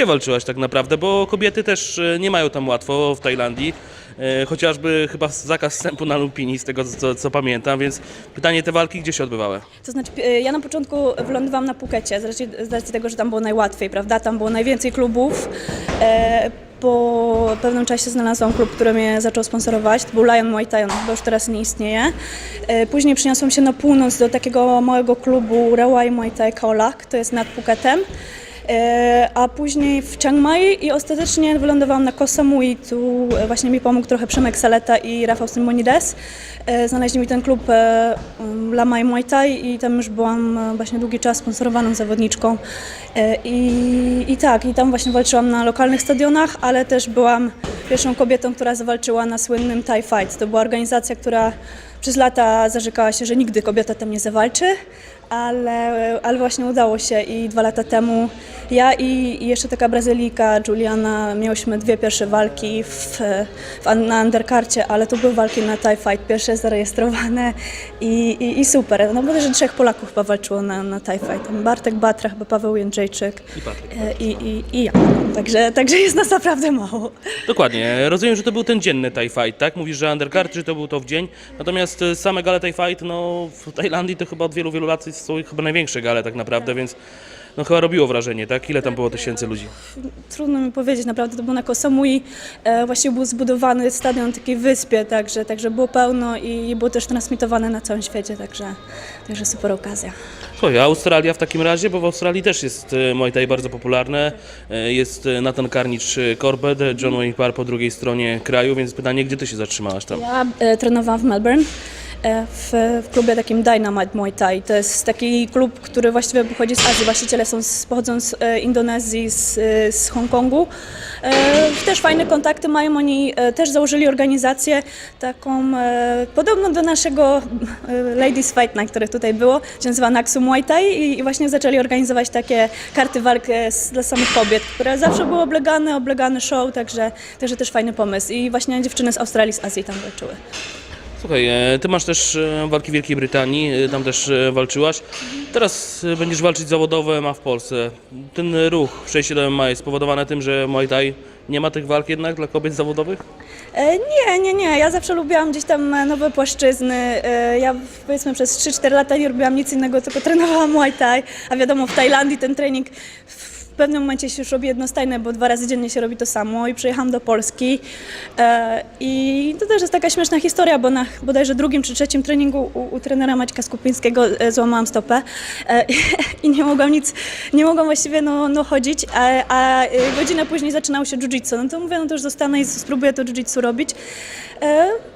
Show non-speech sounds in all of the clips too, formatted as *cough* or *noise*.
Gdzie walczyłaś tak naprawdę? Bo kobiety też e, nie mają tam łatwo w Tajlandii. E, Chociażby chyba zakaz wstępu na Lumpini, z tego co, co pamiętam, więc pytanie, te walki gdzie się odbywały? To znaczy, e, ja na początku wylądowałam na Pukecie, z racji, z racji tego, że tam było najłatwiej, prawda? Tam było najwięcej klubów. Po pewnym czasie znalazłam klub, który mnie zaczął sponsorować. To był Lion Muay Thai, on chyba już teraz nie istnieje. Później przeniosłam się na północ do takiego małego klubu Rawai Muay Thai Kaolak, to jest nad Phuketem. E, A później w Chiang Mai i ostatecznie wylądowałam na Koh Samui. Tu e, właśnie mi pomógł trochę Przemek Saleta i Rafał Symonides. E, Znaleźli mi ten klub e, um, La Mai Muay Thai i tam już byłam właśnie długi czas sponsorowaną zawodniczką. I, I tak, i tam właśnie walczyłam na lokalnych stadionach, ale też byłam pierwszą kobietą, która zawalczyła na słynnym Thai Fight. To była organizacja, która przez lata zarzekała się, że nigdy kobieta tam nie zawalczy, ale, ale właśnie udało się i dwa lata temu ja i, jeszcze taka Brazylijka, Juliana, miałyśmy dwie pierwsze walki w, w, na underkarcie, ale to były walki na Thai Fight, pierwsze zarejestrowane i, i, i super. No bo też trzech Polaków chyba walczyło na, na Thai Fight. Bartek Batra, chyba Paweł Jędrzejczyk I Patryk. e, i, i, i ja. Także, także jest nas naprawdę mało. Dokładnie. Rozumiem, że to był ten dzienny Thai Fight, tak? Mówisz, że undercard, że to był to w dzień. Natomiast e, same gale Thai Fight, no w Tajlandii to chyba od wielu, wielu lat są chyba największe gale tak naprawdę, więc no chyba robiło wrażenie, tak? Ile tam było tysięcy ludzi? Trudno mi powiedzieć, naprawdę to był na Koh Samui, e, właśnie był zbudowany stadion na takiej wyspie, także, także było pełno i było też transmitowane na całym świecie, także, także super okazja. Słuchaj, a Australia w takim razie, bo w Australii też jest e, Muay Thai bardzo popularne. E, Jest e, Nathan Karnicz e, Corbett, John Wayne Parr po drugiej stronie kraju, więc pytanie, gdzie ty się zatrzymałaś tam? Ja e, trenowałam w Melbourne. E, W, w klubie takim Dynamite Muay Thai. To jest taki klub, który właściwie pochodzi z Azji. Właściciele są z, pochodzą z e, Indonezji, z, e, z Hongkongu. Też fajne kontakty mają. Oni też założyli organizację taką podobną do naszego Ladies Fight Night, które tutaj było. Nazywa Naksu Muay Thai i, właśnie zaczęli organizować takie karty walki dla samych kobiet, które zawsze były oblegane, oblegany show, także, także też fajny pomysł. I właśnie dziewczyny z Australii, z Azji tam walczyły. Słuchaj, e, ty masz też e, walki w Wielkiej Brytanii, e, tam też walczyłaś. Teraz będziesz walczyć zawodowe MMA w Polsce. Ten ruch przejście do MMA jest spowodowany tym, że Muay Thai nie ma tych walk jednak dla kobiet zawodowych? Nie, nie, nie. Ja zawsze lubiłam gdzieś tam nowe płaszczyzny. Ja powiedzmy przez 3-4 lata nie robiłam nic innego, tylko trenowałam Muay Thai. A wiadomo, w Tajlandii ten trening w pewnym momencie się już robi jednostajny, bo dwa razy dziennie się robi to samo i przyjechałam do Polski. E, I to też jest taka śmieszna historia, bo na bodajże drugim czy trzecim treningu u, u trenera Maćka Skupińskiego e, złamałam stopę e, *laughs* i nie mogłam nic, nie mogłam właściwie no, no chodzić, a, a godzinę później zaczynało się jiu-jitsu. No to mówię, no to już zostanę i spróbuję to jiu-jitsu robić.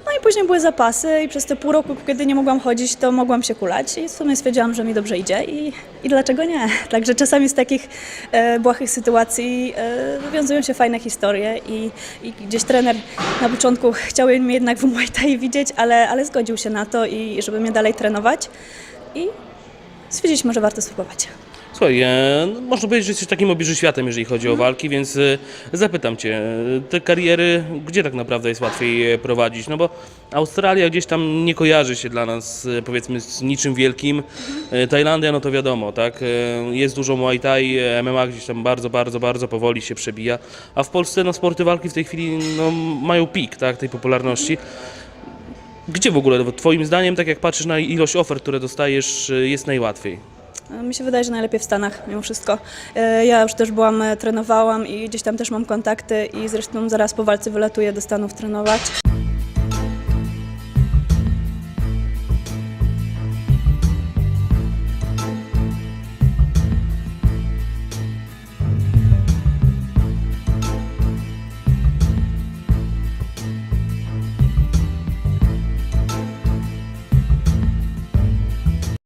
No i później były zapasy i przez te pół roku, kiedy nie mogłam chodzić, to mogłam się kulać i w sumie stwierdziłam, że mi dobrze idzie i, i dlaczego nie. Także czasami z takich e, błahych sytuacji e, wywiązują się fajne historie i, i gdzieś trener na początku chciał mnie jednak w Muay Thai widzieć, ale, ale zgodził się na to i żeby mnie dalej trenować i stwierdziliśmy, że warto spróbować. Słuchaj, e, no, można powiedzieć, że jesteś takim obieży światem, jeżeli chodzi o walki, więc e, zapytam Cię, e, te kariery, gdzie tak naprawdę jest łatwiej je prowadzić? No bo Australia gdzieś tam nie kojarzy się dla nas, e, powiedzmy, z niczym wielkim. E, Tajlandia, no to wiadomo, tak, e, jest dużo Muay Thai, e, MMA gdzieś tam bardzo, bardzo, bardzo powoli się przebija, a w Polsce, no sporty walki w tej chwili, no, mają pik, tak, tej popularności. Gdzie w ogóle, Twoim zdaniem, tak jak patrzysz na ilość ofert, które dostajesz, e, jest najłatwiej? E, Mi się wydaje, że najlepiej w Stanach mimo wszystko. E, Ja już też byłam, e, trenowałam i gdzieś tam też mam kontakty i zresztą zaraz po walce wylatuję do Stanów trenować.